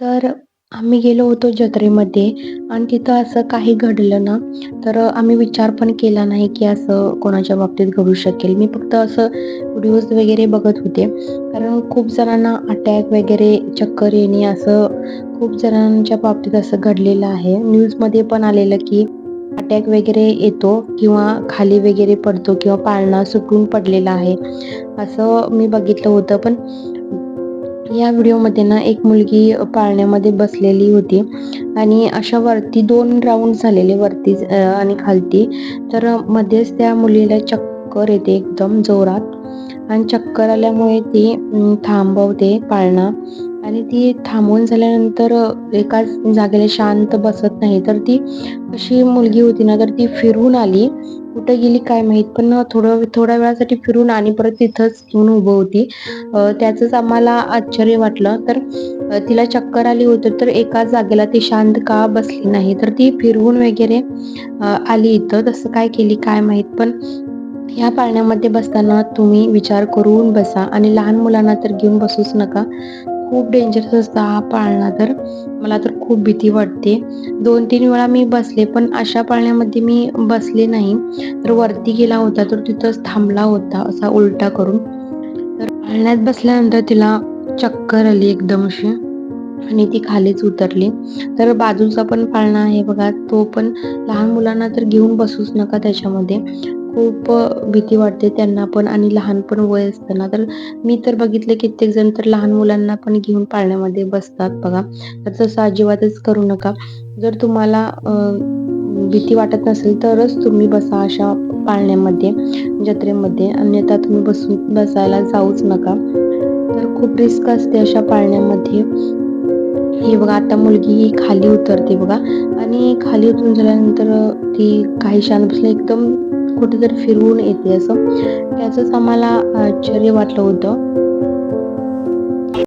तर आम्ही गेलो होतो जत्रेमध्ये आणि तिथं असं काही घडलं ना तर आम्ही विचार पण केला नाही की असं कोणाच्या बाबतीत घडू शकेल. मी फक्त असं व्हिडिओज वगैरे बघत होते. कारण खूप जणांना अटॅक वगैरे चक्कर येणे असं खूप जणांच्या बाबतीत असं घडलेलं आहे. न्यूजमध्ये पण आलेलं की अटॅक वगैरे येतो किंवा खाली वगैरे पडतो किंवा पाळणा सुटून पडलेला आहे. असं मी बघितलं होतं. पण या व्हिडिओमध्ये ना एक मुलगी पाळण्यामध्ये बसलेली होती. आणि अशा वरती दोन राऊंड झालेले वरती आणि खालती. तर मध्येच त्या मुलीला चक्कर येते एकदम जोरात. आणि चक्कर आल्यामुळे ती थांबवते पाळणा. आणि ती थांबून झाल्यानंतर एकाच जागेला शांत बसत नाही. तर ती अशी मुलगी होती ना तर ती फिरून आली. कुठं गेली काय माहीत पण थोडं थोड्या वेळासाठी फिरून आणि परत तिथंच येऊन उभं होती. त्याचंच आम्हाला आश्चर्य वाटलं. तर तिला चक्कर आली होती तर एका जागेला ती शांत का बसली नाही तर ती फिरवून वगैरे आली इथं. तसं काय केली काय माहीत पण ह्या पाळण्यामध्ये बसताना तुम्ही विचार करून बसा आणि लहान मुलांना तर घेऊन बसूच नका. खूप डेंजरस असतं हा पाळणा तर. मला तर खूप भीती वाटते. दोन तीन वेळा मी बसले पण अशा पाळण्यामध्ये मी बसले नाही. तर वरती गेला होता तर तिथंच थांबला होता असा उलटा करून. तर पाळण्यात बसल्यानंतर तिला चक्कर आली एकदम अशी आणि ती खालीच उतरली. तर बाजूचा पण पाळणा आहे बघा तो पण लहान मुलांना तर घेऊन बसूच नका त्याच्यामध्ये. खूप भीती वाटते त्यांना पण आणि लहान पण वय असताना. तर मी तर बघितले कित्येक जण तर लहान मुलांना पण घेऊन पाळण्यामध्ये बसतात बघा. तर तसं अजिबातच करू नका. जर तुम्हाला भीती वाटत नसेल तरच तुम्ही बसा अशा पाळण्यामध्ये जत्रेमध्ये. अन्यथा तुम्ही बसून बसायला जाऊच नका. तर खूप रिस्क असते अशा पाळण्यामध्ये. हे बघा आता मुलगी ही खाली उतरते बघा. आणि खाली उतरून झाल्यानंतर ती काही शांत बसल्या एकदम कुठेतरी फिरवून येते असं. त्याचंच आम्हाला आश्चर्य वाटलं होतं.